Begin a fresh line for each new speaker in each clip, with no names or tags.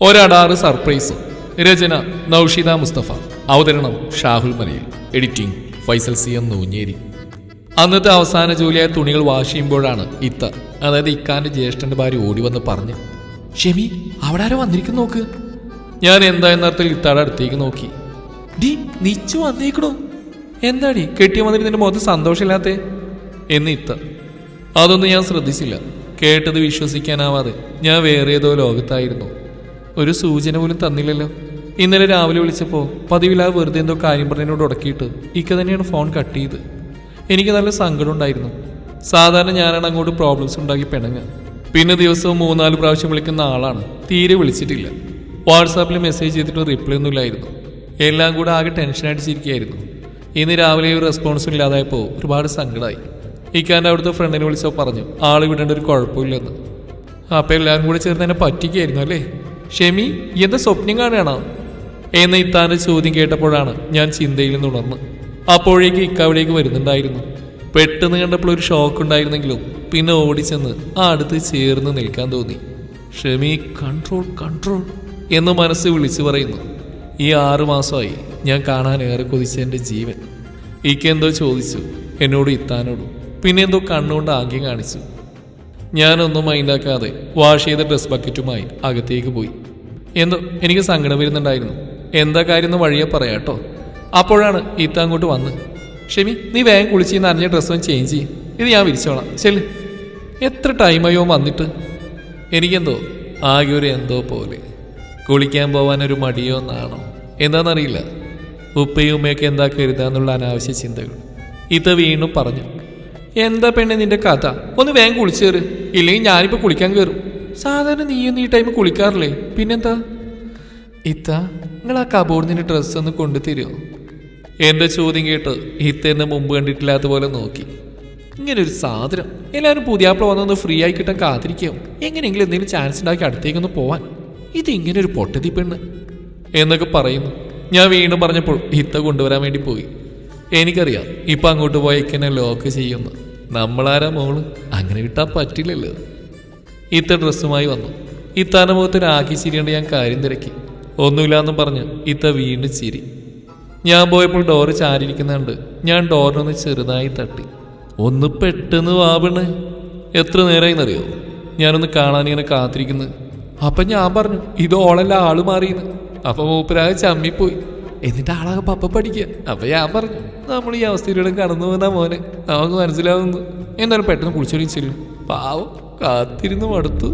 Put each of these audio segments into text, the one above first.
ഒരടാറ് surprise. രചന നൌഷിദ മുസ്തഫ. അവതരണം Shahul Malayil. Editing Faisal C M Noonjeri. അന്നത്തെ അവസാന ജോലിയായ തുണികൾ വാഷ് ചെയ്യുമ്പോഴാണ് ഇത്ത അതായത് ഇക്കാന്റെ ജ്യേഷ്ഠന്റെ ഭാര്യ ഓടി വന്ന് പറഞ്ഞു ഷെമി അവിടെ ആരോ വന്നിരിക്കുന്നു നോക്ക്. ഞാൻ എന്താ എന്നർത്ഥത്തിൽ ഇത്താടെ അടുത്തേക്ക് നോക്കി. ഡി നിച്ചു വന്നേക്കണോ. എന്താടി? കെട്ടിയ വന്നിട്ട് നിന്റെ മുഖത്ത് സന്തോഷമില്ലാത്തേ? എന്ന് ഇത്ത. അതൊന്നും ഞാൻ ശ്രദ്ധിച്ചില്ല. കേട്ടത് വിശ്വസിക്കാനാവാതെ ഞാൻ വേറെ ഏതോ ലോകത്തായിരുന്നു. ഒരു സൂചന പോലും തന്നില്ലല്ലോ. ഇന്നലെ രാവിലെ വിളിച്ചപ്പോൾ പതിവില്ലാതെ വെറുതെ എന്തോ കാര്യം പറഞ്ഞതിനോട് ഉടക്കിയിട്ട് ഇക്ക തന്നെയാണ് ഫോൺ കട്ട് ചെയ്ത്. എനിക്ക് നല്ല സങ്കടം ഉണ്ടായിരുന്നു. സാധാരണ ഞാനാണ് അങ്ങോട്ട് പ്രോബ്ലംസ് ഉണ്ടാക്കി പിണങ്ങുക. പിന്നെ ദിവസവും മൂന്നാൽ പ്രാവശ്യം വിളിക്കുന്ന ആളാണ്. തീരെ വിളിച്ചിട്ടില്ല. വാട്സാപ്പിൽ മെസ്സേജ് ചെയ്തിട്ട് റിപ്ലൈ ഒന്നുമില്ലായിരുന്നു എല്ലാം കൂടെ ആകെ ടെൻഷൻ അടിച്ചിരിക്കുകയായിരുന്നു. ഇന്ന് രാവിലെ ഒരു റെസ്പോൺസും ഇല്ലാതായപ്പോൾ ഒരുപാട് സങ്കടമായി ഇക്കാന്റെ അവിടുത്തെ ഫ്രണ്ടിനെ വിളിച്ചപ്പോൾ പറഞ്ഞു ആൾ വിടേണ്ട ഒരു കുഴപ്പമില്ലെന്ന്. അപ്പോൾ എല്ലാവരും കൂടെ ചേർന്ന് എന്നെ പറ്റിക്കായിരുന്നു അല്ലേ? ഷെമി എന്ത് സ്വപ്നം കാണുകയാണോ എന്ന ഇത്താന്റെ ചോദ്യം കേട്ടപ്പോഴാണ് ഞാൻ ചിന്തയിൽ നിന്ന് ഉണർന്ന്. അപ്പോഴേക്ക് ഇക്കവിടേക്ക് വരുന്നുണ്ടായിരുന്നു. പെട്ടെന്ന് കണ്ടപ്പോൾ ഒരു ഷോക്ക് ഉണ്ടായിരുന്നെങ്കിലും പിന്നെ ഓടിച്ചെന്ന് ആ അടുത്ത് ചേർന്ന് നിൽക്കാൻ തോന്നി. ഷെമി കൺട്രോൾ കൺട്രോൾ എന്ന് മനസ്സ് വിളിച്ചു പറയുന്നു. ഈ ആറു മാസമായി ഞാൻ കാണാൻ ഏറെ കൊതിച്ച എന്റെ ജീവൻ. ഇക്കെന്തോ ചോദിച്ചു എന്നോട് ഇത്താനോടും. പിന്നെന്തോ കണ്ണുകൊണ്ട് ആംഗ്യം കാണിച്ചു. ഞാനൊന്നും മൈൻഡാക്കാതെ വാഷ് ചെയ്ത ഡ്രസ് ബക്കറ്റുമായി അകത്തേക്ക് പോയി. എന്തോ എനിക്ക് സങ്കടം വരുന്നുണ്ടായിരുന്നു. എന്താ കാര്യം എന്ന് വഴിയെ പറയാട്ടോ. അപ്പോഴാണ് ഇത്ത അങ്ങോട്ട് വന്ന് ഷെമി നീ വേഗം കുളിച്ച് നനഞ്ഞ ഡ്രസ്സും ചേഞ്ച് ചെയ്യും. ഇത് ഞാൻ വിരിച്ചോളാം. ചെല്ല്. എത്ര ടൈമായോ വന്നിട്ട്? എനിക്കെന്തോ ആകെ ഒരു എന്തോ പോലെ. കുളിക്കാൻ പോവാൻ ഒരു മടിയോ എന്നാണോ എന്താണെന്നറിയില്ല ഉപ്പയും ഉമ്മയൊക്കെ എന്താ കരുതാന്നുള്ള അനാവശ്യ ചിന്തകൾ. ഇത്ത വീണ്ടും പറഞ്ഞു എന്താ പെണ്ണെ നിന്റെ കഥ? ഒന്ന് വേഗം കുളിച്ചേറ്. ഇല്ലെങ്കിൽ ഞാനിപ്പോ കുളിക്കാൻ കയറും സാധാരണ നീയൊന്നും ഈ ടൈം കുളിക്കാറില്ലേ? പിന്നെന്താ? ഇത്ത നിങ്ങൾ ആ കബോർഡിന്റെ ഡ്രസ്സ് ഒന്ന് കൊണ്ടു തരുമോ എന്റെ ചോദ്യം കേട്ട് ഇത്ത എന്നെ മുമ്പ് കണ്ടിട്ടില്ലാത്ത പോലെ നോക്കി. ഇങ്ങനെ ഒരു സാധനം. എല്ലാവരും പുതിയാപ്പിള വന്നൊന്ന് ഫ്രീ ആയി കിട്ടാൻ കാത്തിരിക്കും. എങ്ങനെയെങ്കിലും എന്തെങ്കിലും ചാൻസ് ഉണ്ടാക്കി അടുത്തേക്കൊന്ന് പോവാൻ. ഇത് ഇങ്ങനെ ഒരു പൊട്ടതി പെണ്ണ്. എന്നൊക്കെ പറയുന്നു. ഞാൻ വീണ്ടും പറഞ്ഞപ്പോൾ ഇത്ത കൊണ്ടുവരാൻ വേണ്ടി പോയി. എനിക്കറിയാം ഇപ്പൊ അങ്ങോട്ട് പോയി ഇക്കനെ ലോക്ക് ചെയ്യുന്നു. നമ്മളാരാ മോൾ? അങ്ങനെ കിട്ടാൻ പറ്റില്ലല്ലോ. ഇത്ത ഡ്രസ്സുമായി വന്നു. ഇത്താന മുഖത്തിന് ആക്കി ചിരിയേണ്ട ഞാൻ കാര്യം തിരക്കി. ഒന്നുമില്ലാന്നും പറഞ്ഞ് ഇത്ത വീണ്ടും ചിരി. ഞാൻ പോയപ്പോൾ ഡോറ് ചാരിയിരിക്കുന്നുണ്ട് ഞാൻ ഡോറിനൊന്ന് ചെറുതായി തട്ടി. ഒന്ന് പെട്ടെന്ന് വാപണ് എത്ര നേരമായിന്നറിയോ ഞാനൊന്ന് കാണാൻ ഇങ്ങനെ കാത്തിരിക്കുന്നു. അപ്പൊ ഞാൻ പറഞ്ഞു ഇത് ഓളല്ല ആൾ മാറിയെന്ന്. അപ്പൊ മൂപ്പരാകെ ചമ്മിപ്പോയി. എന്നിട്ട് ആളാകെ പപ്പ പഠിക്കുക അപ്പൊ ഞാൻ പറഞ്ഞു നമ്മൾ ഈ അവസ്ഥയിലൂടെ കടന്നു പോകുന്ന മോനെ. നമുക്ക് മനസ്സിലാവുന്നു. എന്തായാലും പെട്ടെന്ന് കുളിച്ചൊരിച്ചില്ല പാവം കാത്തിരുന്ന് മടുത്തു.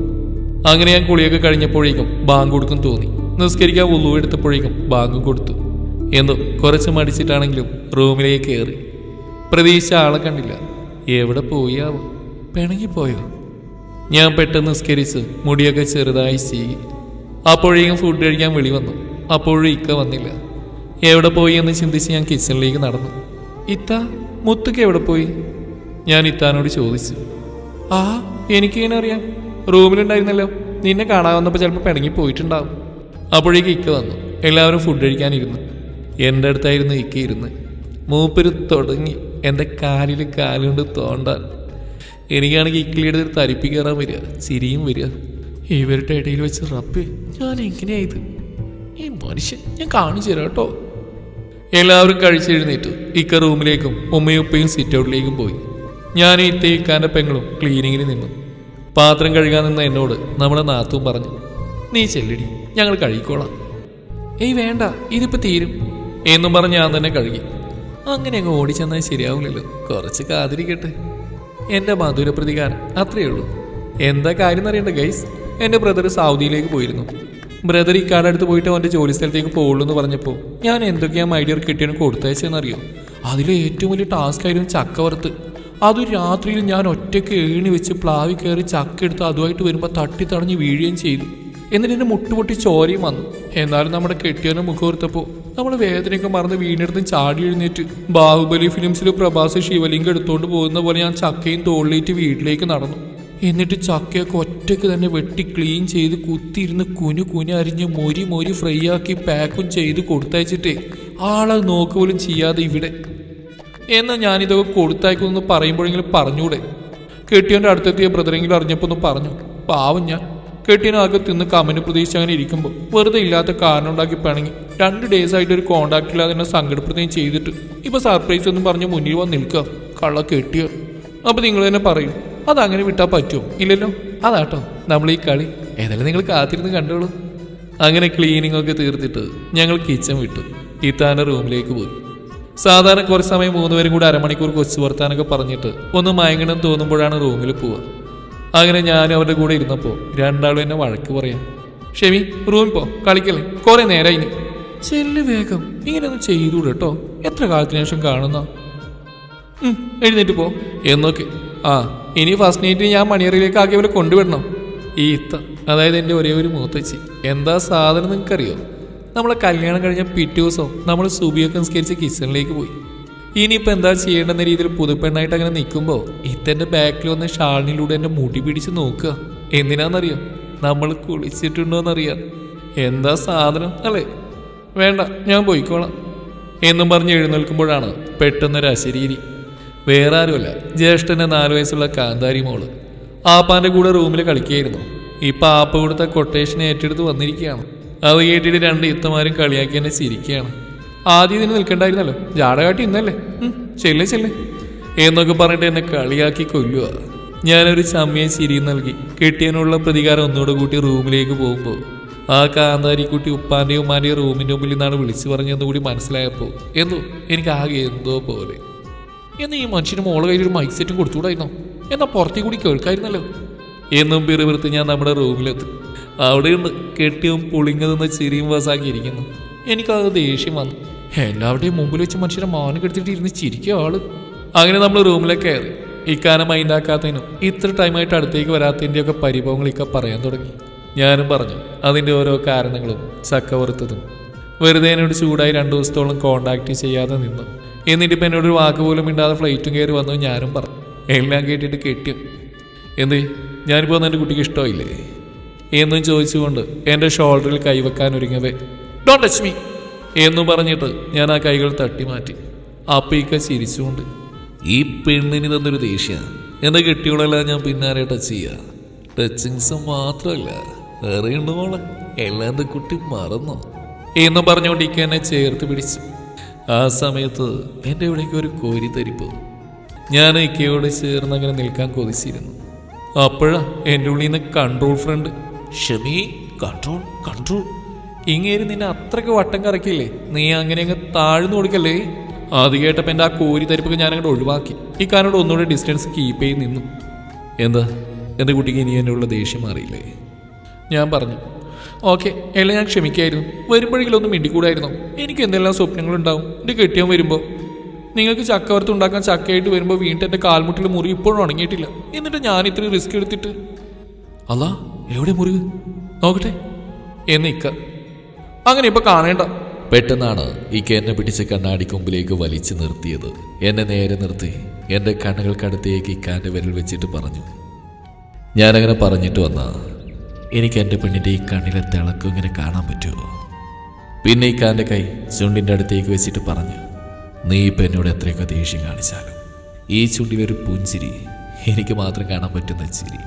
അങ്ങനെ ഞാൻ കുളിയൊക്കെ കഴിഞ്ഞപ്പോഴേക്കും ബാങ്ക് കൊടുക്കും തോന്നി. നിസ്കരിക്കാൻ ഉള്ളു എടുത്തപ്പോഴേക്കും ബാങ്ക് കൊടുത്തു. എന്തോ കുറച്ച് മടിച്ചിട്ടാണെങ്കിലും റൂമിലേക്ക് കയറി പ്രതീക്ഷ ആളെ കണ്ടില്ല. എവിടെ പോയാവോ പിണങ്ങിപ്പോയോ ഞാൻ പെട്ടെന്ന് നിസ്കരിച്ച് മുടിയൊക്കെ ചെറുതായി ചീകി. അപ്പോഴേക്കും ഫുഡ് കഴിക്കാൻ വിളി വന്നു. അപ്പോഴും ഇക്ക വന്നില്ല. എവിടെ പോയി എന്ന് ചിന്തിച്ച് ഞാൻ കിച്ചണിലേക്ക് നടന്നു. ഇത്ത മുത്തുക്ക് എവിടെ പോയി? ഞാൻ ഇത്താനോട് ചോദിച്ചു. ആ എനിക്ക് എനിക്കിങ്ങനെ അറിയാം. റൂമിലുണ്ടായിരുന്നല്ലോ. നിന്നെ കാണാൻ വന്നപ്പോൾ ചിലപ്പോൾ പിണങ്ങി പോയിട്ടുണ്ടാവും. അപ്പോഴേക്ക് ഇക്ക വന്നു. എല്ലാവരും ഫുഡ് കഴിക്കാനിരുന്നു. എന്റെ അടുത്തായിരുന്നു ഇക്ക ഇരുന്ന്. മൂപ്പര് തുടങ്ങി. എന്റെ കാലിൽ കാലുകൊണ്ട് തോണ്ടാൻ. എനിക്കാണെങ്കിൽ ഇക്കിളിയുടെ ഒരു തരിപ്പി കയറാൻ വരിക ചിരിയും വരിക. ഇവരുടെ ഇടയിൽ വെച്ച് റപ്പ് ഞാൻ എങ്ങനെയായത് ഈ മനുഷ്യൻ ഞാൻ കാണിച്ചു തരാം കേട്ടോ. എല്ലാവരും കഴിച്ചെഴുന്നേറ്റ്. ഇക്ക റൂമിലേക്കും ഉമ്മയുപ്പയും സിറ്റൗട്ടിലേക്കും പോയി. ഞാൻ ഈ ഇക്കാന്റെ പെങ്ങളും ക്ലീനിങ്ങിന് നിന്നു. പാത്രം കഴുകാൻ നിന്ന എന്നോട് നമ്മുടെ നാത്തും പറഞ്ഞു നീ ചെല്ലടി ഞങ്ങൾ കഴുകിക്കോളാം ഏയ് വേണ്ട ഇതിപ്പോ തീരും എന്നും പറഞ്ഞ് ഞാൻ തന്നെ കഴുകി. അങ്ങനെ അങ്ങ് ഓടിച്ചെന്നാൽ ശരിയാവില്ലല്ലോ കുറച്ച് കാതിരിക്കട്ടെ എന്റെ മധുര പ്രതികാരം അത്രയേ ഉള്ളൂ. എന്താ കാര്യം എന്നറിയണ്ട ഗൈസ് എന്റെ ബ്രദർ സൗദിയിലേക്ക് പോയിരുന്നു. ബ്രദർ ഇക്കാടെ അടുത്ത് പോയിട്ട് അവന്റെ ജോലി സ്ഥലത്തേക്ക് പോകുള്ളൂ എന്ന് പറഞ്ഞപ്പോൾ ഞാൻ എന്തൊക്കെയാ മൈഡിയർ കിട്ടിയാണ് കൊടുത്തയച്ചെന്നറിയോ അതിലെ ഏറ്റവും വലിയ ടാസ്ക് ആയിരുന്നു ചക്ക വറുത്ത്. അത് രാത്രിയിൽ ഞാൻ ഒറ്റയ്ക്ക് ഏണി വെച്ച് പ്ലാവി കയറി ചക്ക എടുത്ത് അതുമായിട്ട് വരുമ്പോൾ തട്ടി തടഞ്ഞ് വീഴുകയും ചെയ്തു. എന്നിട്ട് എന്റെ മുട്ടുപൊട്ടി ചോരയും വന്നു. എന്നാലും നമ്മുടെ കെട്ടിയവനെ മുഖോർത്തപ്പോൾ നമ്മൾ വേദനയൊക്കെ മറന്ന് വീണെടുത്ത് ചാടി എഴുന്നേറ്റ് ബാഹുബലി ഫിലിംസിൽ പ്രഭാസ് ശിവലിംഗം എടുത്തുകൊണ്ട് പോകുന്ന പോലെ ഞാൻ ചക്കയും തോളിലേറ്റ് വീട്ടിലേക്ക് നടന്നു. എന്നിട്ട് ചക്കയൊക്കെ ഒറ്റയ്ക്ക് തന്നെ വെട്ടി ക്ലീൻ ചെയ്ത് കുത്തിയിരുന്ന് കുനു കുന അരിഞ്ഞ് മൊരി മൊരി ഫ്രൈ ആക്കി പാക്കും ചെയ്ത് കൊടുത്തയച്ചിട്ടേ. ആളെ നോക്ക് പോലും ചെയ്യാതെ ഇവിടെ. എന്നാൽ ഞാനിതൊക്കെ കൊടുത്തയക്കുമെന്ന് പറയുമ്പോഴെങ്കിലും പറഞ്ഞൂടെ? കെട്ടിയവന്റെ അടുത്തെത്തിയ ബ്രദറെങ്കിലും അറിഞ്ഞപ്പോൾ ഒന്ന് പറഞ്ഞു പാവം ഞാൻ. കെട്ടിയനാകെ തിന്ന് കമന് പ്രതീക്ഷിച്ച് അങ്ങനെ ഇരിക്കുമ്പോൾ വെറുതെ ഇല്ലാത്ത കാരണം ഉണ്ടാക്കി പിണങ്ങി. രണ്ട് ഡേയ്സ് ആയിട്ട് ഒരു കോണ്ടാക്ട് ഇല്ലാതെ എന്നെ സങ്കടപ്പെടുത്തുകയും ചെയ്തിട്ട്. ഇപ്പോൾ സർപ്രൈസ് ഒന്നും പറഞ്ഞ് മുന്നിൽ വന്ന് നിൽക്കുക കള്ള കെട്ടിയോ അപ്പോൾ നിങ്ങൾ തന്നെ പറയും അതങ്ങനെ വിട്ടാൽ പറ്റുമോ ഇല്ലല്ലോ? അതാട്ടോ നമ്മൾ ഈ കളി ഏതായാലും നിങ്ങൾ കാത്തിരുന്ന് കണ്ടോളൂ. അങ്ങനെ ക്ലീനിങ് ഒക്കെ തീർത്തിട്ട് ഞങ്ങൾ കിച്ചൺ വിട്ടു. ഇത്താന റൂമിലേക്ക് പോയി. സാധാരണ കുറച്ച് സമയം മൂന്നുപേരും കൂടി അരമണിക്കൂർ കൊച്ചു വർത്താനൊക്കെ പറഞ്ഞിട്ട് ഒന്ന് മയങ്ങണം തോന്നുമ്പോഴാണ് റൂമിൽ പോവുക. അങ്ങനെ ഞാനും അവരുടെ കൂടെ ഇരുന്നപ്പോൾ രണ്ടാളും എന്നെ വഴക്ക് പറയാം. ഷെമി റൂമിൽ പോ. കളിക്കല്ലേ? കുറേ നേരമായി ഇനി. ചെല്ല് വേഗം. ഇങ്ങനെയൊന്നും ചെയ്തൂടെ കേട്ടോ എത്ര കാലത്തിന് ശേഷം കാണുന്ന? എഴുന്നേറ്റ് പോ. എന്നൊക്കെ. ആ ഇനി ഫസ്റ്റ് നൈറ്റ് ഞാൻ മണിയറയിലേക്ക് ആക്കി അവരെ കൊണ്ടുവിടണം. ഈ ഇത്ത അതായത് എന്റെ ഒരേ ഒരു മൂത്തച്ചി. എന്താ സാധനം നിങ്ങൾക്കറിയോ? നമ്മളെ കല്യാണം കഴിഞ്ഞ പിറ്റേ ദിവസം നമ്മൾ സുബിയൊക്കെ നിസ്കരിച്ച് കിച്ചണിലേക്ക് പോയി. ഇനിയിപ്പോൾ എന്താ ചെയ്യേണ്ടെന്ന രീതിയിൽ പുതുപ്പെണ്ണായിട്ട് അങ്ങനെ നിൽക്കുമ്പോൾ ഇത്തന്റെ ബാക്കിൽ വന്ന് ഷാളിനിലൂടെ എന്റെ മുടി പിടിച്ച് നോക്കുക. എന്തിനാണെന്നറിയോ നമ്മൾ കുളിച്ചിട്ടുണ്ടോയെന്നറിയാം എന്താ സാധനം അല്ലേ? വേണ്ട ഞാൻ പോയിക്കോളാം. എന്നും പറഞ്ഞ് എഴുന്നേൽക്കുമ്പോഴാണ് പെട്ടെന്നൊരു അശരീരി. വേറെ ആരുമല്ല ജ്യേഷ്ഠന്റെ നാല് വയസ്സുള്ള കാന്താരി മോൾ. ആപ്പാന്റെ കൂടെ റൂമിൽ കളിക്കുകയായിരുന്നു. ഇപ്പൊ ആപ്പ കൊടുത്ത കൊട്ടേഷൻ ഏറ്റെടുത്ത് വന്നിരിക്കുകയാണ്. അത് കേട്ടിട്ട് രണ്ട് ഇത്തമാരും കളിയാക്കി എന്നെ ചിരിക്കുകയാണ്. ആദ്യം ഇതിന് നിൽക്കണ്ടായിരുന്നല്ലോ ജാടകാട്ടി ഇന്നല്ലേ? ചെല്ലേ ചെല്ലേ. എന്നൊക്കെ പറഞ്ഞിട്ട് എന്നെ കളിയാക്കി കൊല്ലുക ഞാനൊരു ചമ്മിയെ ചിരി നൽകി കെട്ടിയതിനുള്ള പ്രതികാരം ഒന്നുകൂടെ കൂട്ടി റൂമിലേക്ക് പോകുമ്പോൾ ആ കാന്താരിക്കുട്ടി ഉപ്പാന്റെയും ഉമ്മാന്റെയും റൂമിന്റെ മുമ്പിൽ നിന്നാണ് വിളിച്ചു പറഞ്ഞതെന്ന് കൂടി മനസ്സിലായപ്പോൾ എന്തോ എനിക്ക് ആകെ എന്തോ പോലെ. എന്ന് ഈ മനുഷ്യന് മോളെ കയ്യിൽ ഒരു മൈക്ക് സെറ്റും കൊടുത്തുകൂടായിരുന്നോ? എന്നാ പുറത്തേ കൂടി കേൾക്കായിരുന്നല്ലോ. എന്നും പിറുപിറുത്ത് ഞാൻ നമ്മുടെ റൂമിലെത്തി. അവിടെയുണ്ട് കെട്ടിയും പുളിങ്ങതെന്ന് ചിരിയും വസാക്കിയിരിക്കുന്നു എനിക്കത് ദേഷ്യം വന്നു. എല്ലാവരുടെയും മുമ്പിൽ വെച്ച് മനുഷ്യരെ മാനം കെടുത്തിട്ട് ഇരുന്ന് ചിരിക്കുക ആൾ. അങ്ങനെ നമ്മൾ റൂമിലേക്ക് കയറി. ഇക്കാനം മൈൻഡാക്കാത്തതിനും ഇത്ര ടൈമായിട്ട് അടുത്തേക്ക് വരാത്തതിന്റെയൊക്കെ പരിഭവങ്ങൾ ഇക്ക പറയാൻ തുടങ്ങി. ഞാനും പറഞ്ഞു അതിന്റെ ഓരോ കാരണങ്ങളും ചക്ക വറുത്തതും വെറുതെ എന്നോട് ചൂടായി രണ്ടു ദിവസത്തോളം കോണ്ടാക്ട് ചെയ്യാതെ നിന്നു. എന്നിട്ട് ഇപ്പം എന്നോട് ഒരു വാക്ക് പോലും ഇണ്ടാതെ ഫ്ലൈറ്റും കയറി വന്നു ഞാനും പറഞ്ഞു. എല്ലാം കേട്ടിട്ട് കെട്ടിയും എന്ത്? ഞാനിപ്പോൾ എന്റെ കുട്ടിക്ക് ഇഷ്ടമായില്ലേ? എന്നും ചോദിച്ചുകൊണ്ട് എന്റെ ഷോൾഡറിൽ കൈവെക്കാൻ ഒരുങ്ങവേ ഡോൺ ടച്ച് മീ എന്നും പറഞ്ഞിട്ട് ഞാൻ ആ കൈകൾ തട്ടി മാറ്റി. അപ്പീക്ക ചിരിച്ചുകൊണ്ട് ഈ പെണ്ണിന് തന്നൊരു ദേഷ്യ? എന്റെ കെട്ടിയോളെല്ലാം ഞാൻ പിന്നാലെ ടച്ച് ചെയ്യാ? ടച്ചിങ്സ് മാത്രമല്ല അറിയണ്ട മോളെ. എല്ലാം എന്റെ കുട്ടി മറന്നോ? എന്ന് പറഞ്ഞുകൊണ്ട് എന്നെ ചേർത്ത് പിടിച്ചു. ആ സമയത്ത് എന്റെ ഇവിടേക്ക് ഒരു കോരി തരിപ്പ് ഞാൻ ഇക്കയോട് ചേർന്ന് അങ്ങനെ നിൽക്കാൻ കൊതിച്ചിരുന്നു. അപ്പോഴാ എന്റെ ഉള്ളിൽ നിന്ന് control friend Shami control control ഇങ്ങേര് നിന്നെ അത്രയ്ക്ക് വട്ടം കറക്കില്ലേ? നീ അങ്ങനെ അങ്ങ് താഴ്ന്നു കൊടുക്കല്ലേ? അത് കേട്ടപ്പോൾ എന്റെ ആ കോരി തരിപ്പൊക്കെ ഞാൻ അങ്ങോട്ട് ഒഴിവാക്കി. ഈ കാനോട് ഒന്നുകൂടെ ഡിസ്റ്റൻസ് കീപ്പ് ചെയ്ത് നിന്നു. എന്താ? എന്റെ കുട്ടിക്ക് ഇനി എന്നുള്ള ദേഷ്യം മാറിയില്ലേ? ഞാൻ പറഞ്ഞു. ഓക്കെ എല്ലാം ഞാൻ ക്ഷമിക്കായിരുന്നു. വരുമ്പോഴെങ്കിലും ഒന്ന് മിണ്ടിക്കൂടായിരുന്നു. എനിക്ക് എന്തെല്ലാം സ്വപ്നങ്ങളുണ്ടാവും? എന്റെ കെട്ടിയാൻ വരുമ്പോൾ നിങ്ങൾക്ക് ചക്കവർത്തി ഉണ്ടാക്കാൻ ചക്കയായിട്ട് വരുമ്പോൾ വീണ്ടും എന്റെ കാൽമുട്ടിൽ മുറി ഇപ്പോഴും ഉണങ്ങിയിട്ടില്ല. എന്നിട്ട് ഞാൻ ഇത്രയും റിസ്ക് എടുത്തിട്ട്? അല്ല എവിടെ മുറിവ് നോക്കട്ടെ. എന്ന് ഇക്ക. അങ്ങനെ ഇപ്പൊ കാണേണ്ട. പെട്ടെന്നാണ് ഇക്ക എന്നെ പിടിച്ച കണ്ണാടി കൊമ്പിലേക്ക് വലിച്ചു നിർത്തിയത്. എന്നെ നേരെ നിർത്തി. എന്റെ കണ്ണുകൾക്കടുത്തേക്ക് ഇക്കാന്റെ വിരൽ വെച്ചിട്ട് പറഞ്ഞു. ഞാനങ്ങനെ പറഞ്ഞിട്ട് വന്ന. എനിക്ക് എന്റെ പെണ്ണിന്റെ ഈ കണ്ണിലെ തിളക്കം ഇങ്ങനെ കാണാൻ പറ്റുമോ? പിന്നെ ഈ കാന്റെ കൈ ചുണ്ടിന്റെ അടുത്തേക്ക് വെച്ചിട്ട് പറഞ്ഞു നീ ഇപ്പം എന്നോട് എത്രയൊക്കെ ദേഷ്യം കാണിച്ചാലും ഈ ചുണ്ടിലൊരു പുഞ്ചിരി എനിക്ക് മാത്രം കാണാൻ പറ്റുന്ന ചിരി.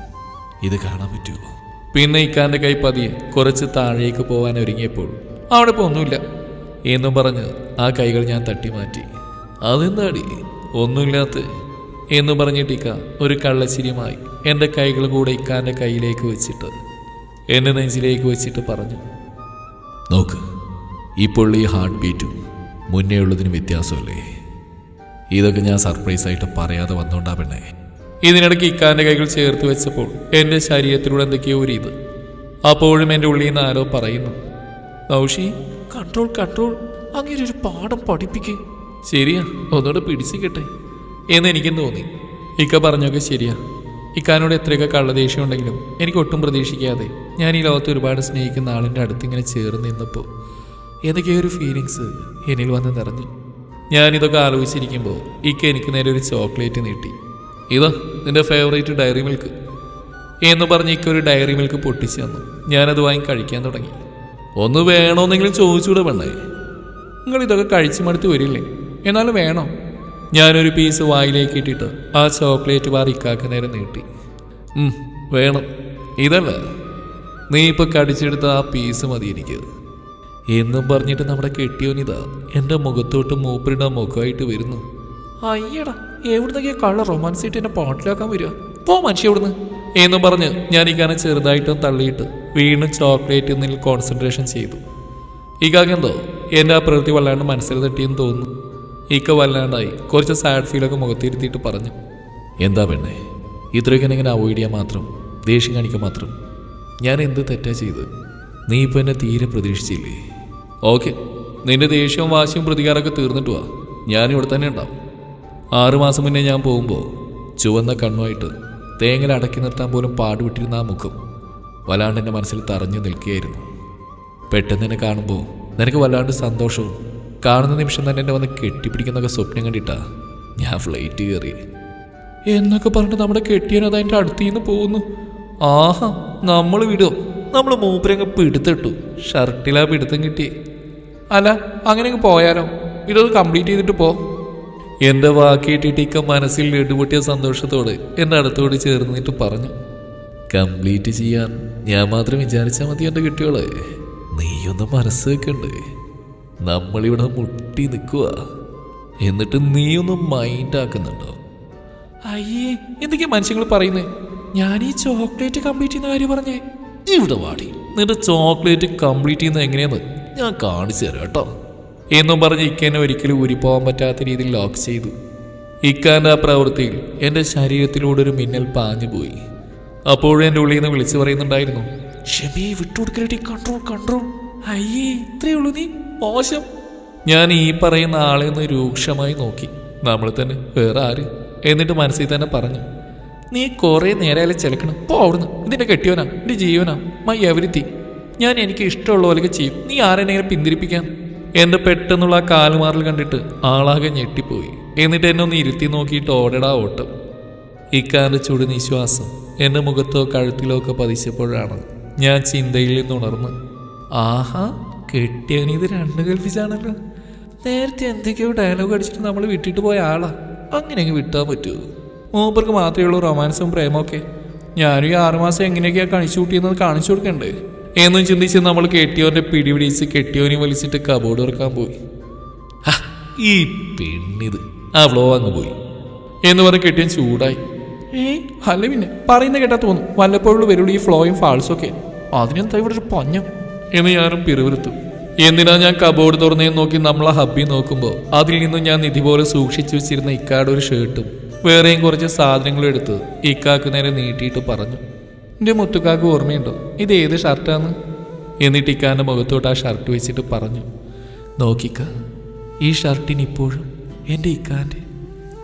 ഇത് കാണാൻ പറ്റുമോ? പിന്നെ ഇക്കാന്റെ കൈ പതിയെ കുറച്ച് താഴേക്ക് പോകാൻ ഒരുങ്ങിയപ്പോൾ അവിടെ ഇപ്പോൾ ഒന്നുമില്ല എന്നും പറഞ്ഞ് ആ കൈകൾ ഞാൻ തട്ടി മാറ്റി അതെന്താടി? ഒന്നുമില്ലാത്ത എന്ന് പറഞ്ഞിട്ട് ഇക്ക ഒരു കള്ളച്ചിരിയുമായി എന്റെ കൈകൾ കൂടെ ഇക്കാന്റെ കയ്യിലേക്ക് വെച്ചിട്ട് എന്നെ നെഞ്ചിലേക്ക് വെച്ചിട്ട് പറഞ്ഞു. നോക്ക് ഇപ്പോൾ ഈ ഹാർട്ട് ബീറ്റും മുന്നേ ഉള്ളതിന് വ്യത്യാസമല്ലേ? ഇതൊക്കെ ഞാൻ സർപ്രൈസ് ആയിട്ട് പറയാതെ വന്നോണ്ടാ പെണ്ണേ. ഇതിനിടയ്ക്ക് ഇക്കാന്റെ കൈകൾ ചേർത്ത് വെച്ചപ്പോൾ എന്റെ ശരീരത്തിലൂടെ എന്തൊക്കെയോ ഒരു ഇത് അപ്പോഴും എന്റെ ഉള്ളിൽ നിന്ന് ആരോ പറയുന്നു നൗഷി കൺട്രോൾ കൺട്രോൾ അങ്ങനെ ഒരു പാഠം പഠിപ്പിക്കേ. ശരിയാ ഒന്നുകൂടെ പിടിച്ചു കിട്ടെ എന്ന് എനിക്കും തോന്നി. ഇക്ക പറഞ്ഞൊക്കെ ശരിയാ. ഇക്കാനോട് എത്രയൊക്കെ കള്ളദേഷ്യം ഉണ്ടെങ്കിലും എനിക്ക് ഒട്ടും പ്രതീക്ഷിക്കാതെ ഞാൻ ഈ ലോകത്ത് ഒരുപാട് സ്നേഹിക്കുന്ന ആളിന്റെ അടുത്ത് ഇങ്ങനെ ചേർന്ന് നിന്നപ്പോൾ എന്തൊക്കെയോ ഒരു ഫീലിങ്സ് എന്നിൽ വന്ന് നിറഞ്ഞു. ഞാനിതൊക്കെ ആലോചിച്ചിരിക്കുമ്പോൾ ഇക്ക എനിക്ക് നേരെ ഒരു ചോക്ലേറ്റ് നീട്ടി. ഇതാ നിന്റെ ഫേവറേറ്റ് ഡയറി മിൽക്ക് എന്ന് പറഞ്ഞ് ഇക്ക ഒരു ഡയറി മിൽക്ക് പൊട്ടിച്ചു തന്നു. ഞാനത് വാങ്ങി കഴിക്കാൻ തുടങ്ങി. ഒന്ന് വേണോന്നെങ്കിലും ചോദിച്ചൂടെ പെണ്ണേ. നിങ്ങൾ ഇതൊക്കെ കഴിച്ചു മടുത്ത് വരില്ലേ? എന്നാലും വേണോ? ഞാനൊരു പീസ് വായിലേക്ക് ഇട്ടിട്ട് ആ ചോക്ലേറ്റ് ബാർ ഇക്കാക്ക് നേരെ നീട്ടി. വേണം. ഇതല്ല. നീ ഇപ്പൊ കടിച്ചെടുത്ത ആ പീസ് മതി എനിക്ക്. എന്നും പറഞ്ഞിട്ട് നമ്മുടെ കെട്ടിയോനിതാ എന്റെ മുഖത്തോട്ട് മൂപ്പരുടെ മുഖമായിട്ട് വരുന്നു. അയ്യടാ എവിടുന്നൊക്കെ കള്ള റൊമാൻസ് ആയിട്ട് എന്നെ പാട്ടിലാക്കാൻ വരിക? പോ മനുഷ്യ എവിടുന്ന് എന്നും പറഞ്ഞ് ഞാൻ ഇക്കാനെ ചെറുതായിട്ടും തള്ളിയിട്ട് വീണ്ടും ചോക്ലേറ്റ് എന്നിൽ കോൺസെൻട്രേഷൻ ചെയ്തു. ഇക്കാക്കെന്തോ? എന്റെ ആ പ്രവൃത്തി വല്ലാണ്ട് മനസ്സിൽ തട്ടിയെന്ന് തോന്നുന്നു. ഇക്ക വല്ലാണ്ടായി. കുറച്ച് സാഡ് ഫീലൊക്കെ മുഖത്തിരുത്തിയിട്ട് പറഞ്ഞു. എന്താ പെണ്ണേ? ഇത്രയൊക്കെ ഇങ്ങനെ അവോയ്ഡ് ചെയ്യാൻ മാത്രം ദേഷ്യം കാണിക്കാൻ മാത്രം ഞാൻ എന്ത് തെറ്റാ ചെയ്ത് നീ ഇപ്പം എന്നെ തീരെ പ്രതീക്ഷിച്ചില്ലേ? ഓക്കെ. നിന്റെ ദേഷ്യവും വാശിയും പ്രതികാരമൊക്കെ തീർന്നിട്ട് വാ. ഞാനിവിടെ തന്നെ ഉണ്ടാവും. ആറുമാസം മുന്നേ ഞാൻ പോകുമ്പോൾ ചുവന്ന കണ്ണുമായിട്ട് തേങ്ങൽ അടക്കി നിർത്താൻ പോലും പാടുവിട്ടിരുന്ന ആ മുഖം വല്ലാണ്ട് എന്റെ മനസ്സിൽ തറഞ്ഞു നിൽക്കുകയായിരുന്നു. പെട്ടെന്ന് എന്നെ കാണുമ്പോൾ നിനക്ക് വല്ലാണ്ട് സന്തോഷവും കാണുന്ന നിമിഷം തന്നെ എന്നെ വന്ന് കെട്ടിപ്പിടിക്കുന്നൊക്കെ സ്വപ്നം കണ്ടിട്ടാ ഞാൻ ഫ്ലൈറ്റ് കയറി. എന്നൊക്കെ പറഞ്ഞിട്ട് നമ്മുടെ കെട്ടിയൻ അത് അതിന്റെ അടുത്ത് നിന്ന് പോകുന്നു ആഹാ നമ്മൾ വിടോ നമ്മൾ മൂപ്പരങ്ങ് പിടുത്തിട്ടു ഷർട്ടിലാ പിടുത്തം കിട്ടി. അല്ല അങ്ങനെ പോയാലോ? ഇതൊന്ന് കംപ്ലീറ്റ് ചെയ്തിട്ട് പോ. എന്റെ വാക്കിയിട്ടിട്ട് ഇക്ക മനസ്സിൽ ഇടുപൊട്ടിയ സന്തോഷത്തോട് എന്റെ അടുത്തോട് ചേർന്നിട്ട് പറഞ്ഞു. കംപ്ലീറ്റ് ചെയ്യാൻ ഞാൻ മാത്രം വിചാരിച്ചാൽ മതി എന്റെ കിട്ടിയോളെ. നീയൊന്ന് മനസ്സ് വെക്കണ്ടേ? നമ്മളിവിടെ മുട്ടി നിൽക്കുക. എന്നിട്ട് നീയൊന്നും മൈൻഡ് ആക്കുന്നുണ്ടോ? അയ്യേ എന്തൊക്കെയാ മനുഷ്യങ്ങൾ പറയുന്നേ? ഞാൻ ഈ ചോക്ലേറ്റ് കംപ്ലീറ്റ് ചെയ്യുന്ന കാര്യം പറഞ്ഞേ. ഇവിടെ വാടി. നിന്റെ ചോക്ലേറ്റ് കംപ്ലീറ്റ് ചെയ്യുന്നത് എങ്ങനെയാന്ന് ഞാൻ കാണിച്ചു തരാം കേട്ടോ. എന്നും പറഞ്ഞ് ഇക്കനെ ഒരിക്കലും ഊരിപ്പോകാൻ പറ്റാത്ത രീതിയിൽ ലോക്ക് ചെയ്തു. ഇക്കാന്റെ ആ പ്രവൃത്തിയിൽ എന്റെ ശരീരത്തിലൂടെ ഒരു മിന്നൽ പാഞ്ഞു പോയി. അപ്പോഴും എന്റെ ഉള്ളിൽ നിന്ന് വിളിച്ചു പറയുന്നുണ്ടായിരുന്നു ഷെമി വിട്ടുകൊടുക്കലടി കൺട്രോൾ കൺട്രോൾ അയ്യേ ഇത്രയേ ഉള്ളൂ നീ. മോശം. ഞാൻ ഈ പറയുന്ന ആളെ ഒന്ന് രൂക്ഷമായി നോക്കി. നമ്മൾ തന്നെ വേറെ ആര്? എന്നിട്ട് മനസ്സിൽ തന്നെ പറഞ്ഞു. നീ കുറേ നേരെ ചിലക്കണം. പോ അവിടുന്ന്. ഇതിന്റെ കെട്ടിയോനാ. എന്റെ ജീവനാ. മൈ എവരിത്തി ഞാൻ എനിക്ക് ഇഷ്ടമുള്ള പോലെയൊക്കെ ചെയ്യും. നീ ആരെന്നെങ്കിലും പിന്തിരിപ്പിക്കാൻ? എന്റെ പെട്ടെന്നുള്ള ആ കാലുമാറിൽ കണ്ടിട്ട് ആളാകെ ഞെട്ടിപ്പോയി. എന്നിട്ട് എന്നെ ഒന്ന് ഇരുത്തി നോക്കിയിട്ട് ഓടടാ ഓട്ടം. ഇക്കാന്റെ ചൂട് നിശ്വാസം എന്റെ മുഖത്തോ കഴുത്തിലോ ഒക്കെ പതിച്ചപ്പോഴാണ് ഞാൻ ചിന്തയിൽ നിന്ന് ഉണർന്ന്. ആഹാ കെട്ടിയവനിത് രണ്ട് കൽപ്പിച്ചാണല്ലോ. നേരത്തെ എന്തൊക്കെയോ ഡയലോഗ് അടിച്ചിട്ട് നമ്മൾ വിട്ടിട്ട് പോയ ആളാ. അങ്ങനെ അങ്ങ് വിട്ടാൻ പറ്റുമോ മൂപ്പർക്ക് മാത്രമേ ഉള്ളൂ റൊമാൻസും പ്രേമമൊക്കെ ഞാനും ഈ ആറുമാസം എങ്ങനെയൊക്കെയാ കാണിച്ചു കൂട്ടിയെന്നത് കാണിച്ചു കൊടുക്കണ്ടേ? എന്നും ചിന്തിച്ച് നമ്മൾ കെട്ടിയോന്റെ പിടി പിടിച്ച് കെട്ടിയോനെ വലിച്ചിട്ട് കബോർഡ് ഇറക്കാൻ പോയി. ഈ പെണ്ണിത്. ഫ്ലോ അങ്ങ് പോയി. എന്ന് പറഞ്ഞ് കെട്ടിയൻ ചൂടായി. ഏ അല്ല പിന്നെ പറയുന്ന കേട്ടാ തോന്നും. വല്ലപ്പോഴുള്ള വരുള്ളൂ ഈ ഫ്ലോയും ഫാൾസും ഒക്കെ. അതിനെന്താ ഇവിടെ ഒരു പഞ്ഞം? ഞാനും പിറുവിറുത്തു എന്തിനാ ഞാൻ കബോർഡ് തുറന്നേ നോക്കി നമ്മളെ ഹബ്ബി നോക്കുമ്പോൾ അതിൽ നിന്നും ഞാൻ നിധി പോലെ സൂക്ഷിച്ചു വെച്ചിരുന്ന ഇക്കാട് ഒരു ഷർട്ടും വേറെയും കുറച്ച് സാധനങ്ങളും എടുത്ത് ഇക്കാക്ക് നേരെ നീട്ടിയിട്ട് പറഞ്ഞു. എന്റെ മുത്തുക്കാക്ക് ഓർമ്മയുണ്ടോ? ഇത് ഏത് ഷർട്ടാണ് എന്നിട്ട് ഇക്കാന്റെ മുഖത്തോട്ട് ആ ഷർട്ട് വെച്ചിട്ട് പറഞ്ഞു. നോക്കിക്ക ഈ ഷർട്ടിന് ഇപ്പോഴും എന്റെ ഇക്കാന്റെ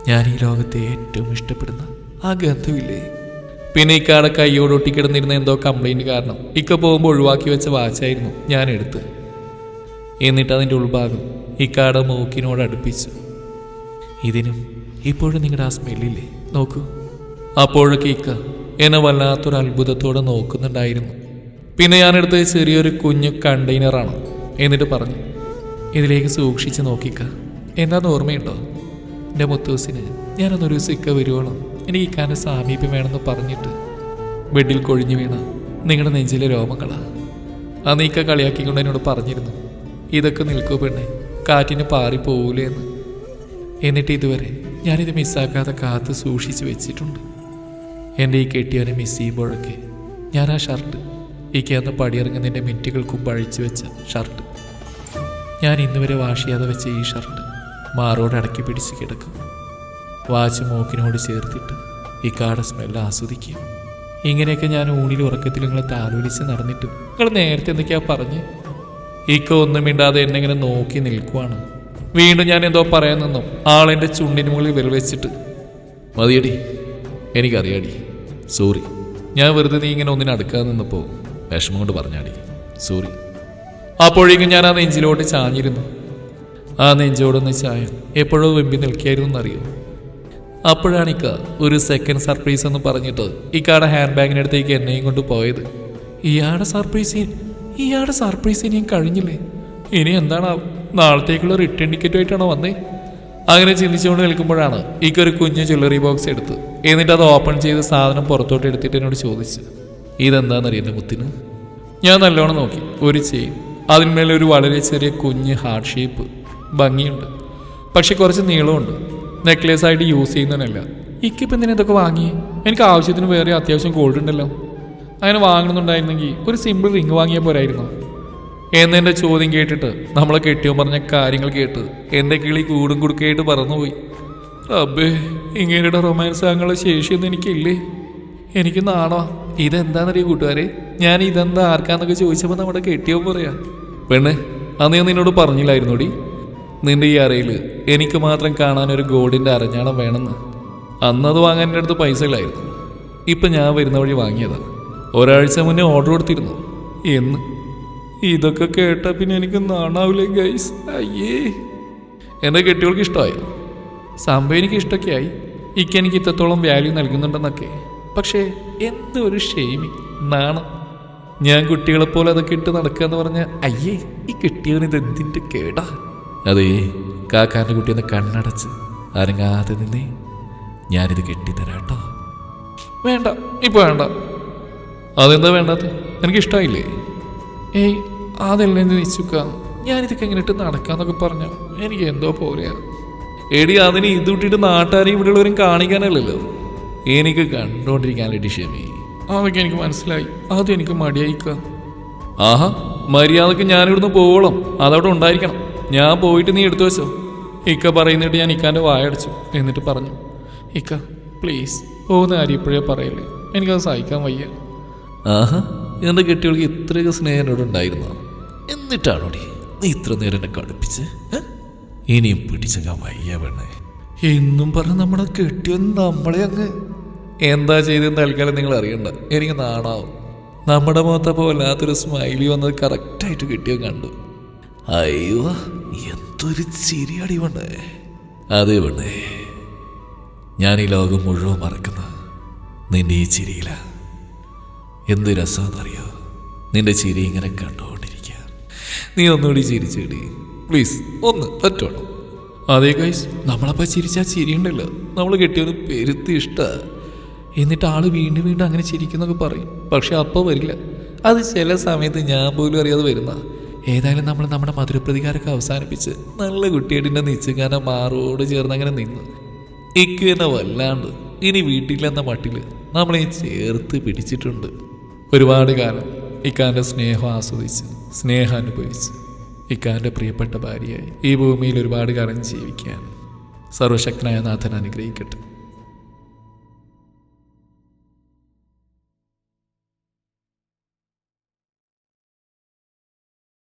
ഞാൻ ഈ ലോകത്തെ ഏറ്റവും ഇഷ്ടപ്പെടുന്ന ആ ഗന്ധമില്ലേ? പിന്നെ ഇക്കാടെ കയ്യോട് ഒട്ടിക്കിടന്നിരുന്ന എന്തോ കംപ്ലൈന്റ് കാരണം. ഇക്ക പോകുമ്പോൾ ഒഴിവാക്കി വെച്ച വാച്ചായിരുന്നു ഞാൻ എടുത്ത് എന്നിട്ട് അതിന്റെ ഉൾഭാഗം ഇക്കാടെ മൂക്കിനോട് അടുപ്പിച്ചു. ഇതിനും ഇപ്പോഴും നിങ്ങളുടെ ആ സ്മെല്ലില്ലേ? നോക്കൂ. അപ്പോഴൊക്കെ ഇക്ക എന്നെ വല്ലാത്തൊരു അത്ഭുതത്തോടെ നോക്കുന്നുണ്ടായിരുന്നു. പിന്നെ ഞാൻ എടുത്തത് ചെറിയൊരു കുഞ്ഞു കണ്ടെയ്നറാണ് എന്നിട്ട് പറഞ്ഞു ഇതിലേക്ക് സൂക്ഷിച്ച് നോക്കിക്ക. എന്താന്ന് ഓർമ്മയുണ്ടോ? എന്റെ മുത്തൂസിന് ഞാനൊന്നൊരു സിക്ക വരുവോളം എനിക്ക് ഇക്കാന്റെ സാമീപ്യം വേണമെന്ന് പറഞ്ഞിട്ട് ബെഡിൽ കൊഴിഞ്ഞു വീണ നിങ്ങളുടെ നെഞ്ചിലെ രോമങ്ങളാ. ആ നീക്ക കളിയാക്കിക്കൊണ്ട് എന്നോട് പറഞ്ഞിരുന്നു ഇതൊക്കെ നിൽക്കൂ പെണ്ണെ കാറ്റിന് പാറിപ്പോവൂലേ എന്ന്. എന്നിട്ട് ഇതുവരെ ഞാനിത് മിസ്സാക്കാതെ കാത്ത് സൂക്ഷിച്ചു വെച്ചിട്ടുണ്ട്. എന്റെ ഈ കെട്ടിയവനെ മിസ് ചെയ്യുമ്പോഴൊക്കെ ഞാൻ ആ ഷർട്ട് ഈ കേന്ന് പടിയിറങ്ങുന്നതിന്റെ മിനിറ്റുകൾക്കും പഴിച്ചു വെച്ച ഷർട്ട് ഞാൻ ഇന്നുവരെ വാഷ് ചെയ്യാതെ വെച്ച ഈ ഷർട്ട് മാറോട് അടക്കി പിടിച്ച് കിടക്കും. വാച്ച് മൂക്കിനോട് ചേർത്തിട്ട് ഈ കാട സ്മെല്ല് ആസ്വദിക്കുക ഇങ്ങനെയൊക്കെ ഞാൻ ഊണിൽ ഉറക്കത്തിൽ നിങ്ങളെ താലോലിച്ച് നടന്നിട്ടും നിങ്ങൾ നേരത്തെ എന്തൊക്കെയാ പറഞ്ഞ്? ഇക്ക ഒന്നും മിണ്ടാതെ എന്നെ ഇങ്ങനെ നോക്കി നിൽക്കുവാണ്. വീണ്ടും ഞാൻ എന്തോ പറയാൻ നിന്നും. ആളെന്റെ ചുണ്ടിന് മുകളിൽ വിരൽ വെച്ചിട്ട് മതിയടി എനിക്കറിയാടി. സോറി. ഞാൻ വെറുതെ നീ ഇങ്ങനെ ഒന്നിനെ അടുക്കാതെ നിന്നപ്പോൾ വിഷമം കൊണ്ട് പറഞ്ഞാടി. സോറി. അപ്പോഴേക്കും ഞാൻ ആ നെഞ്ചിലോട്ട് ചാഞ്ഞിരുന്നു. ആ നെഞ്ചോടൊന്ന് ചായ എപ്പോഴോ വെമ്പി നിൽക്കായിരുന്നു എന്നറിയോ? അപ്പോഴാണ് ഇക്ക ഒരു സെക്കൻഡ് സർപ്രൈസ് എന്ന് പറഞ്ഞിട്ട് ഇക്കാടെ ഹാൻഡ് ബാഗിനടുത്തേക്ക് എന്നെയും കൊണ്ട് പോയത്. ഇയാളുടെ സർപ്രൈസ് ഇയാളുടെ സർപ്രൈസ് ഇനിയും കഴിഞ്ഞില്ലേ? ഇനി എന്താണ് നാളത്തേക്കുള്ള റിട്ടേൺ ടിക്കറ്റുമായിട്ടാണോ വന്നേ? അങ്ങനെ ചിന്തിച്ചുകൊണ്ട് നിൽക്കുമ്പോഴാണ് ഇക്ക ഒരു കുഞ്ഞു ജ്വല്ലറി ബോക്സ് എടുത്ത് എന്നിട്ട് അത് ഓപ്പൺ ചെയ്ത് സാധനം പുറത്തോട്ട് എടുത്തിട്ട് എന്നോട് ചോദിച്ചു ഇതെന്താണെന്നറിയ മുത്തിന്? ഞാൻ നല്ലോണം നോക്കി. ഒരു ചെയിൻ അതിന്മേലൊരു വളരെ ചെറിയ കുഞ്ഞ് ഹാർട്ട് ഷേപ്പ് ഭംഗിയുണ്ട്. പക്ഷെ കുറച്ച് നീളമുണ്ട് നെക്ലേസ് ആയിട്ട് യൂസ് ചെയ്യുന്നതല്ല. ഇക്കിപ്പം എന്തിനാ ഇതൊക്കെ വാങ്ങി എനിക്ക് ആവശ്യത്തിന് വേറെ അത്യാവശ്യം ഗോൾഡ് ഉണ്ടല്ലോ. അങ്ങനെ വാങ്ങണമെന്നുണ്ടായിരുന്നെങ്കിൽ ഒരു സിമ്പിൾ റിങ് വാങ്ങിയാൽ പോരായിരുന്നു? എന്നെന്റെ ചോദ്യം കേട്ടിട്ട് നമ്മളെ കെട്ടിയോ പറഞ്ഞ കാര്യങ്ങൾ കേട്ട് എന്റെ കിളി കൂടും കുടുക്കയായിട്ട് പറന്നുപോയി. അബ്ബേ ഇങ്ങനെയുടെ റൊമാൻസ് ആകാനുള്ള ശേഷിയൊന്നും എനിക്കില്ലേ? എനിക്ക് നാണോ? ഇതെന്താണെന്നറിയ കൂട്ടുകാരെ? ഞാൻ ഇതെന്താ ആർക്കാന്നൊക്കെ ചോദിച്ചപ്പോൾ നമ്മുടെ കെട്ടിയോ പറയാ പെണ്ണ് അന്ന് ഞാൻ നിന്നോട് പറഞ്ഞില്ലായിരുന്നോടി? നിന്റെ ഈ അറയിൽ എനിക്ക് മാത്രം കാണാൻ ഒരു ഗോൾഡിന്റെ അരഞ്ഞാണം വേണമെന്ന്. അന്നത് വാങ്ങാൻ എന്റെ അടുത്ത് പൈസകളായിരുന്നു. ഇപ്പം ഞാൻ വരുന്ന വഴി വാങ്ങിയതാണ് ഒരാഴ്ച മുന്നേ ഓർഡർ കൊടുത്തിരുന്നു. എന്ന്? ഇതൊക്കെ കേട്ടാ പിന്നെ എനിക്ക് നാണാവില്ലേ ഗൈസ് അയ്യേ. എന്റെ കെട്ടികൾക്ക് ഇഷ്ടമായി. സംഭവം എനിക്ക് ഇഷ്ടമൊക്കെ ആയി ഇക്ക് എനിക്ക് ഇത്രത്തോളം വാല്യൂ നൽകുന്നുണ്ടെന്നൊക്കെ. പക്ഷേ എന്തൊരു ഒരു ഷെയ്മി നാണം. ഞാൻ കുട്ടികളെപ്പോലെ അതൊക്കെ ഇട്ട് നടക്കുക എന്ന് പറഞ്ഞാൽ അയ്യേ ഈ കിട്ടിയവന് ഇത് എന്തിന്റെ കേടാ? അതേ കാക്കാരന്റെ കുട്ടി ഒന്ന് കണ്ണടച്ച് അനങ്ങാതെ നിന്നേ. ഞാനിത് കെട്ടിത്തരാട്ടോ വേണ്ട ഇപ്പൊ വേണ്ട. അതെന്താ വേണ്ടാത്ത? എനിക്ക് ഇഷ്ടമായില്ലേ ഏയ് അതല്ല എന്ത് നിശ്ചുക്ക ഞാനിതൊക്കെ എങ്ങനെ ഇട്ട് നടക്കാന്നൊക്കെ പറഞ്ഞ. എനിക്ക് എന്തോ പോലെയാ. എടി അതിന് ഇത് വിട്ടിട്ട് നാട്ടുകാരെയും ഇവിടെയുള്ളവരും കാണിക്കാനല്ലല്ലോ. എനിക്ക് കണ്ടോണ്ടിരിക്കാനായിട്ട് ക്ഷമി അതൊക്കെ എനിക്ക് മനസ്സിലായി. അത് എനിക്ക് മടിയായിക്ക. ആഹാ മര്യാദയ്ക്ക് ഞാനിവിടുന്ന് പോകണം പോവോളം. അതവിടെ ഉണ്ടായിരിക്കണം. ഞാൻ പോയിട്ട് നീ എടുത്തു വെച്ചോ. ഇക്ക പറയുന്നിട്ട് ഞാൻ ഇക്കാന്റെ വായടച്ചു എന്നിട്ട് പറഞ്ഞു ഇക്ക പ്ലീസ് പോകുന്ന കാര്യം ഇപ്പോഴേ പറയല്ലേ. എനിക്കത് സഹിക്കാൻ വയ്യ. ആഹാ എന്റെ കെട്ടികൾക്ക് ഇത്രയൊക്കെ സ്നേഹം എന്നോട് ഉണ്ടായിരുന്നോ? എന്നിട്ടാണോടി നീ ഇത്ര നേരം എന്നെ കടുപ്പിച്ച്? ഇനിയും പിടിച്ചെങ്കാൻ വയ്യ പെണ്ണേ. എന്നും പറഞ്ഞ് നമ്മുടെ കെട്ടിയ നമ്മളെ അങ്ങ്. എന്താ ചെയ്തെന്ന് തൽക്കാലം നിങ്ങൾ അറിയണ്ട. എനിക്ക് നാണാവും. നമ്മുടെ മുഖത്തപ്പോൾ വല്ലാത്തൊരു സ്മൈലി വന്നത് കറക്റ്റായിട്ട് കിട്ടിയോ കണ്ടു. അയ്യോ എന്തൊരു ചിരിയടി വണ്ണേ അതെ വണ്ണേ ഞാൻ ഈ ലോകം മുഴുവൻ മറക്കുന്ന. നിന്റെ ഈ ചിരിയില. എന്ത് രസമെന്നറിയോ നിന്റെ ചിരി ഇങ്ങനെ കണ്ടുകൊണ്ടിരിക്കുക. നീ ഒന്നുകൂടി ചിരിച്ചേടി. പ്ലീസ് ഒന്ന് പറ്റണം അതേ കൈസ് നമ്മളപ്പോൾ ചിരിച്ചാ ചിരിയുണ്ടല്ലോ. നമ്മൾ കെട്ടിയൊരു പെരുത്തി ഇഷ്ട. എന്നിട്ട് ആൾ വീണ്ടും വീണ്ടും അങ്ങനെ ചിരിക്കുന്നൊക്കെ പറയും. പക്ഷെ അപ്പോൾ വരില്ല. അത് ചില സമയത്ത് ഞാൻ പോലും അറിയാതെ വരുന്ന ഏതായാലും നമ്മൾ നമ്മുടെ മധുരപ്രതികാരമൊക്കെ അവസാനിപ്പിച്ച് നല്ല കുട്ടിയേടിന്റെ നിശ്ചിക്കാനെ മാറോട് ചേർന്ന് അങ്ങനെ നിന്നു. ഇക്ക് തന്നെ വല്ലാണ്ട് ഇനി വീട്ടിലെന്ന മട്ടിൽ നമ്മളെ ചേർത്ത് പിടിച്ചിട്ടുണ്ട്. ഒരുപാട് കാലം ഇക്കാന്റെ സ്നേഹം ആസ്വദിച്ച് സ്നേഹം അനുഭവിച്ച് ഇക്കാന്റെ പ്രിയപ്പെട്ട ഭാര്യയായി ഈ ഭൂമിയിൽ ഒരുപാട് കാലം ജീവിക്കാൻ സർവശക്തനായ നാഥൻ അനുഗ്രഹിക്കട്ടെ.